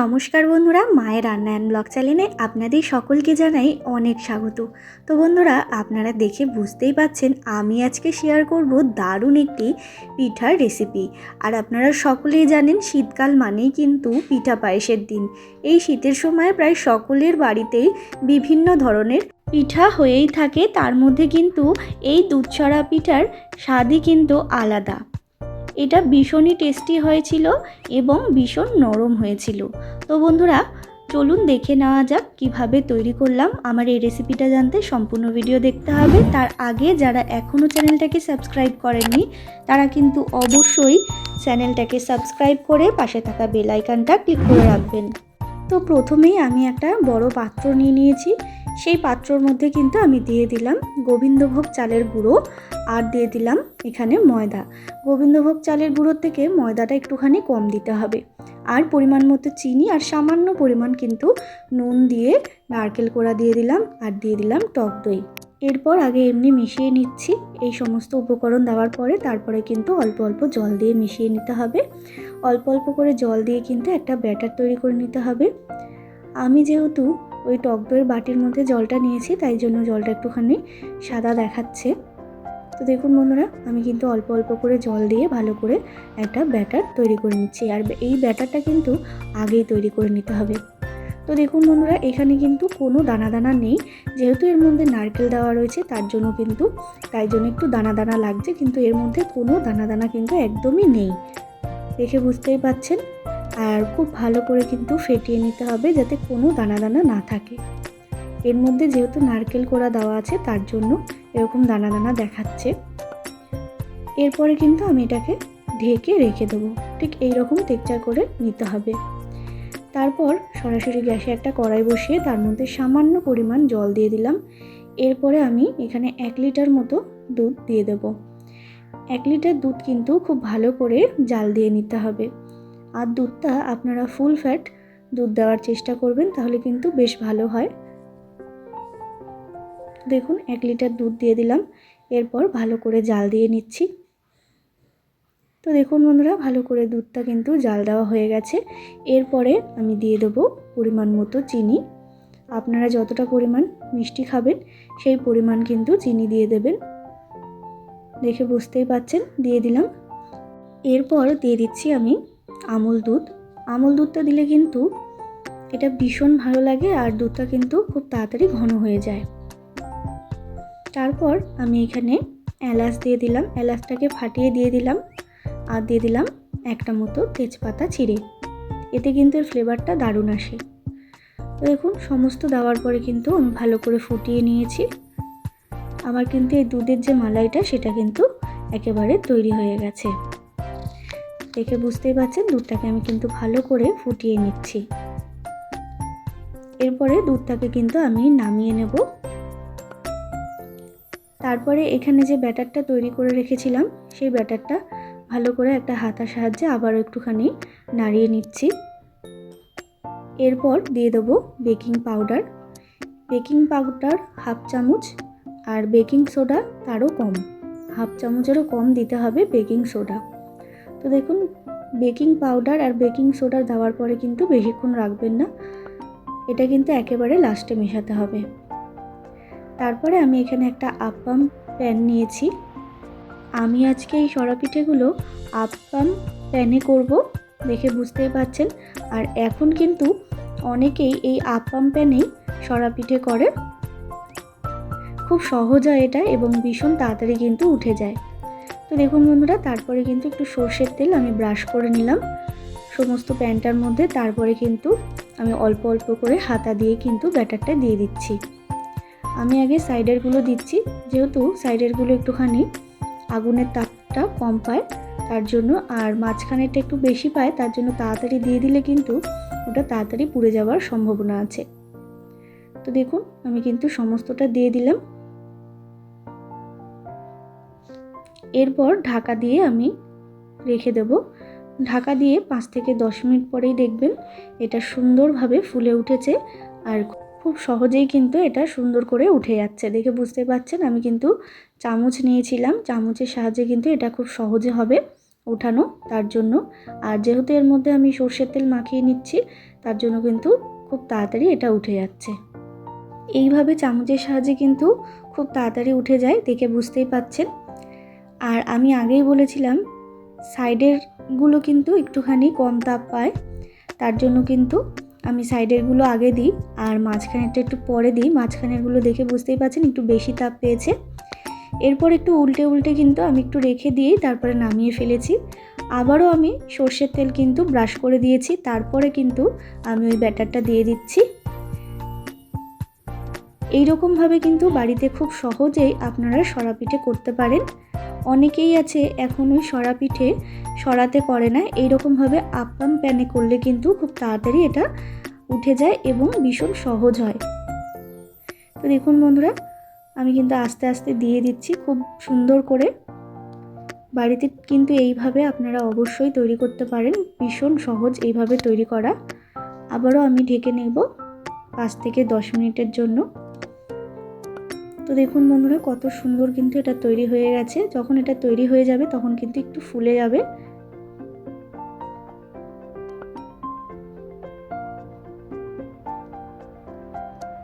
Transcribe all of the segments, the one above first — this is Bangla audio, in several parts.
নমস্কার বন্ধুরা, মায়ের রান্নায়ন ব্লগ চ্যানেলে আপনাদের সকলকে জানাই অনেক স্বাগত। তো বন্ধুরা, আপনারা দেখে বুঝতেই পাচ্ছেন, আমি আজকে শেয়ার করব দারুণ একটি পিঠার রেসিপি আর আপনারা সকলেই জানেন, শীতকাল মানেই কিন্তু পিঠা পায়েসের দিন। এই শীতের সময় প্রায় সকলের বাড়িতেই বিভিন্ন ধরনের পিঠা হয়েই থাকে, তার মধ্যে কিন্তু এই দুধছড়া পিঠার স্বাদই কিন্তু আলাদা। এটা ভীষণই টেস্টি হয়েছিল এবং ভীষণ নরম হয়েছিল। তো বন্ধুরা, চলুন দেখে নেওয়া যাক কীভাবে তৈরি করলাম। আমার এই রেসিপিটা জানতে সম্পূর্ণ ভিডিও দেখতে হবে। তার আগে যারা এখনও চ্যানেলটাকে সাবস্ক্রাইব করেননি, তারা কিন্তু অবশ্যই চ্যানেলটাকে সাবস্ক্রাইব করে পাশে থাকা বেল আইকনটা ক্লিক করে রাখবেন। তো প্রথমেই আমি একটা বড় পাত্র নিয়ে নিয়েছি। সেই পাত্রর মধ্যে কিন্তু আমি দিয়ে দিলাম গোবিন্দভোগ চালের গুঁড়ো। আর দিয়ে দিলাম এখানে ময়দা। গোবিন্দভোগ চালের গুঁড়োর থেকে ময়দাটা একটুখানি কম দিতে হবে। আর পরিমাণ মতো চিনি আর সামান্য পরিমাণ কিন্তু নুন দিয়ে নারকেল কোড়া দিয়ে দিলাম আর দিয়ে দিলাম টক দই। এরপর আগে এমনি মিশিয়ে নিচ্ছি। এই সমস্ত উপকরণ দেওয়ার পরে তারপরে কিন্তু অল্প অল্প জল দিয়ে মিশিয়ে নিতে হবে। অল্প অল্প করে জল দিয়ে কিন্তু একটা ব্যাটার তৈরি করে নিতে হবে। আমি যেহেতু ওই টক দইয়ের বাটির মধ্যে জলটা নিয়েছি, তাই জন্য জলটা একটুখানি সাদা দেখাচ্ছে। তো দেখুন বন্ধুরা, আমি কিন্তু অল্প অল্প করে জল দিয়ে ভালো করে একটা ব্যাটার তৈরি করে নিচ্ছি। আর এই ব্যাটারটা কিন্তু আগেই তৈরি করে নিতে হবে। তো দেখুন বন্ধুরা, এখানে কিন্তু কোনো দানা দানা নেই। যেহেতু এর মধ্যে নারকেল দেওয়া রয়েছে, তার জন্য কিন্তু, তাই জন্য একটু দানা দানা লাগছে, কিন্তু এর মধ্যে কোনো দানা দানা কিন্তু একদমই নেই। দেখে বুঝতেই পাচ্ছেন? আর খুব ভালো করে কিন্তু ফেটিয়ে নিতে হবে যাতে কোনো দানা দানা না থাকে। এর মধ্যে যেহেতু নারকেল কোড়া দেওয়া আছে, তার জন্য এরকম দানা দানা দেখাচ্ছে। এরপরে কিন্তু আমি এটাকে ঢেকে রেখে দেবো। ঠিক এই রকম টেকচার করে নিতে হবে। তারপর সরাসরি গ্যাসে একটা কড়াই বসিয়ে তার মধ্যে সামান্য পরিমাণ জল দিয়ে দিলাম। এরপরে আমি এখানে এক লিটার মতো দুধ দিয়ে দেব। এক লিটার দুধ কিন্তু খুব ভালো করে জাল দিয়ে নিতে হবে। আর দুধটা আপনারা ফুল ফ্যাট দুধ দেওয়ার চেষ্টা করবেন, তাহলে কিন্তু বেশ ভালো হয়। দেখুন, এক লিটার দুধ দিয়ে দিলাম। এরপর ভালো করে জাল দিয়ে নিচ্ছি। তো দেখুন বন্ধুরা, ভালো করে দুধটা কিন্তু জাল দেওয়া হয়ে গেছে। এরপরে আমি দিয়ে দেবো পরিমাণ মতো চিনি। আপনারা যতটা পরিমাণ মিষ্টি খাবেন, সেই পরিমাণ কিন্তু চিনি দিয়ে দেবেন। দেখে বুঝতেই পাচ্ছেন, দিয়ে দিলাম। এরপর দিয়ে দিচ্ছি আমি আমুল দুধ। আমুল দুধটা দিলে কিন্তু এটা ভীষণ ভালো লাগে আর দুধটা কিন্তু খুব তাড়াতাড়ি ঘন হয়ে যায়। তারপর আমি এখানে এলাচ দিয়ে দিলাম। এলাচটাকে ফাটিয়ে দিয়ে দিলাম আর দিয়ে দিলাম একটা মতো তেজপাতা ছিঁড়ে। এতে কিন্তু এর ফ্লেভারটা দারুণ আসে। তো দেখুন, সমস্ত দেওয়ার পরে কিন্তু আমি ভালো করে ফুটিয়ে নিয়েছি। আমার কিন্তু এই দুধের যে মালাইটা, সেটা কিন্তু একেবারে তৈরি হয়ে গেছে। দেখে বুঝতেই পারছেন দুধটাকে আমি কিন্তু ভালো করে ফুটিয়ে নিচ্ছি। এরপরে দুধটাকে কিন্তু আমি নামিয়ে নেব। তারপরে এখানে যে ব্যাটারটা তৈরি করে রেখেছিলাম, সেই ব্যাটারটা ভালো করে একটা হাতার সাহায্যে আবারও একটুখানি নাড়িয়ে নিচ্ছি। এরপর দিয়ে দেবো baking powder. Baking powder half চামচ আর বেকিং সোডা তারও কম। হাফ চামচেরও কম দিতে হবে বেকিং সোডা। তো দেখুন, বেকিং পাউডার আর বেকিং সোডা দেওয়ার পরে কিন্তু বেশিক্ষণ রাখবেন না। এটা কিন্তু একেবারে লাস্টে মেশাতে হবে। তারপরে আমি এখানে একটা আপ্পাম প্যান নিয়েছি। আমি আজকে এই সরা পিঠেগুলো আপ্পাম প্যানে করব, দেখে বুঝতেই পাচ্ছেন আর এখন কিন্তু অনেকেই এই আপ্পাম প্যানেই সরা পিঠে করে। খুব সহজ হয় এটা এবং ভীষণ তাড়াতাড়ি কিন্তু উঠে যায়। তো দেখুন বন্ধুরা, তারপরে কিন্তু একটু সর্ষের তেল আমি ব্রাশ করে নিলাম। সমস্ত প্যানটার মধ্যে তারপরে কিন্তু আমি অল্প অল্প করে হাতা দিয়ে কিন্তু ব্যাটারটা দিয়ে দিচ্ছি। আমি আগে সাইডেরগুলো দিচ্ছি, যেহেতু সাইডেরগুলো একটুখানি আগুনের তাপটা কম পায়, তার জন্য আর মাঝখানেরটা একটু বেশি পায়, তার জন্য তাড়াতাড়ি দিয়ে দিলে কিন্তু ওটা তাড়াতাড়ি পুড়ে যাওয়ার সম্ভাবনা আছে। তো দেখুন, আমি কিন্তু সমস্তটা দিয়ে দিলাম। এরপর ঢাকা দিয়ে আমি রেখে দেব। ঢাকা দিয়ে পাঁচ থেকে দশ মিনিট পরেই দেখবেন এটা সুন্দরভাবে ফুলে উঠেছে আর খুব সহজেই কিন্তু এটা সুন্দর করে উঠে যাচ্ছে। দেখে বুঝতে পারছেন? আমি কিন্তু চামচ নিয়েছিলাম। চামচের সাহায্যে কিন্তু এটা খুব সহজে হবে উঠানো তার জন্য। আর যেহেতু এর মধ্যে আমি সর্ষের তেল মাখিয়ে নিচ্ছি, তার জন্য কিন্তু খুব তাড়াতাড়ি এটা উঠে যাচ্ছে। এইভাবে চামচের সাহায্যে কিন্তু খুব তাড়াতাড়ি উঠে যায়, দেখে বুঝতেই পাচ্ছেন? আর আমি আগেই বলেছিলাম সাইডেরগুলো কিন্তু একটুখানি কম তাপ পায়, তার জন্য কিন্তু আমি সাইডেরগুলো আগে দিই আর মাঝখানেরটা একটু পরে দিই। মাঝখানেরগুলো দেখে বুঝতেই পারছেন, একটু বেশি তাপ পেয়েছে। এরপর একটু উল্টে উল্টে কিন্তু আমি একটু রেখে দিয়েই তারপরে নামিয়ে ফেলেছি। আবারও আমি সর্ষের তেল কিন্তু ব্রাশ করে দিয়েছি। তারপরে কিন্তু আমি ওই ব্যাটারটা দিয়ে দিচ্ছি। এই রকমভাবে কিন্তু বাড়িতে খুব সহজেই আপনারা সরা পিঠে করতে পারেন। অনেকেই আছে এখন ওই সরা পিঠে সরাতে করে না। এইরকমভাবে আপ্পাম প্যানে করলে কিন্তু খুব তাড়াতাড়ি এটা উঠে যায় এবং ভীষণ সহজ হয়। তো দেখুন বন্ধুরা, আমি কিন্তু আস্তে আস্তে দিয়ে দিচ্ছি খুব সুন্দর করে। বাড়িতে কিন্তু এইভাবে আপনারা অবশ্যই তৈরি করতে পারেন, ভীষণ সহজ এইভাবে তৈরি করা। আবারও আমি ঢেকে নেব পাঁচ থেকে দশ মিনিটের জন্য। তো দেখুন বন্ধুরা, কত সুন্দর কিন্তু এটা তৈরি হয়ে গেছে। যখন এটা তৈরি হয়ে যাবে, তখন কিন্তু একটু ফুলে যাবে।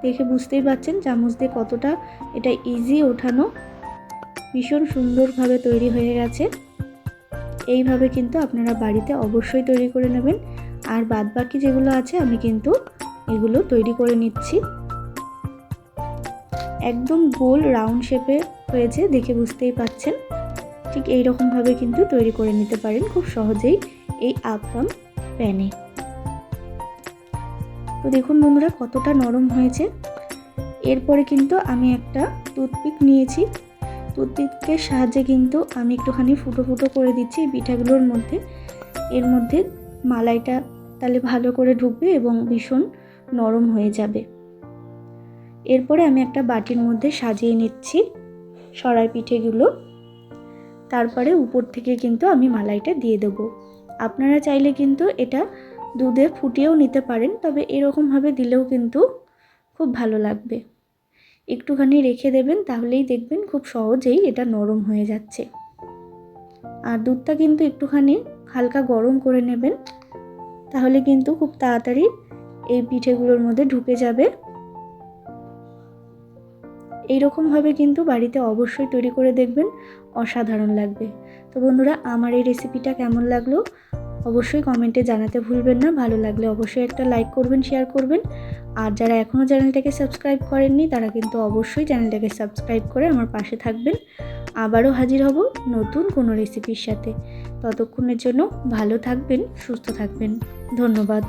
দেখে বুঝতেই পারছেন চামচ দিয়ে কতটা এটা ইজি ওঠানো। ভীষণ সুন্দরভাবে তৈরি হয়ে গেছে। এইভাবে কিন্তু আপনারা বাড়িতে অবশ্যই তৈরি করে নেবেন। আর বাদ বাকি যেগুলো আছে, আমি কিন্তু এগুলো তৈরি করে নিচ্ছি। একদম গোল রাউন্ড শেপে হয়েছে, দেখে বুঝতেই পাচ্ছেন। ঠিক এই রকমভাবে কিন্তু তৈরি করে নিতে পারেন খুব সহজেই এই আপাম প্যানে। তো দেখুন বন্ধুরা, কতটা নরম হয়েছে। এরপরে কিন্তু আমি একটা টুথপিক নিয়েছি। টুথপিকের সাহায্যে কিন্তু আমি একটুখানি ফুটো ফুটো করে দিচ্ছি এই পিঠাগুলোর মধ্যে। এর মধ্যে মালাইটা তাহলে ভালো করে ঢুকবে এবং ভীষণ নরম হয়ে যাবে। এরপরে আমি একটা বাটির মধ্যে সাজিয়ে নিচ্ছি সরাই পিঠেগুলো। তারপরে উপর থেকে কিন্তু আমি মালাইটা দিয়ে দেবো। আপনারা চাইলে কিন্তু এটা দুধে ফুটিয়েও নিতে পারেন, তবে এরকমভাবে দিলেও কিন্তু খুব ভালো লাগবে। একটুখানি রেখে দেবেন, তাহলেই দেখবেন খুব সহজেই এটা নরম হয়ে যাচ্ছে। আর দুধটা কিন্তু একটুখানি হালকা গরম করে নেবেন, তাহলে কিন্তু খুব তাড়াতাড়ি এই পিঠেগুলোর মধ্যে ঢুকে যাবে। এই রকমভাবে কিন্তু বাড়িতে অবশ্যই তৈরি করে দেখবেন, অসাধারণ লাগবে। তো বন্ধুরা, আমার এই রেসিপিটা কেমন লাগল? অবশ্যই কমেন্টে জানাতে ভুলবেন না। ভালো লাগলে অবশ্যই একটা লাইক করবেন শেয়ার করবেন। আর যারা এখনও চ্যানেলটাকে সাবস্ক্রাইব করেননি, তারা কিন্তু অবশ্যই চ্যানেলটাকে সাবস্ক্রাইব করে আমার পাশে থাকবেন। আবারও হাজির হব নতুন কোনো রেসিপির সাথে। ততক্ষণের জন্য ভালো থাকবেন, সুস্থ থাকবেন। ধন্যবাদ।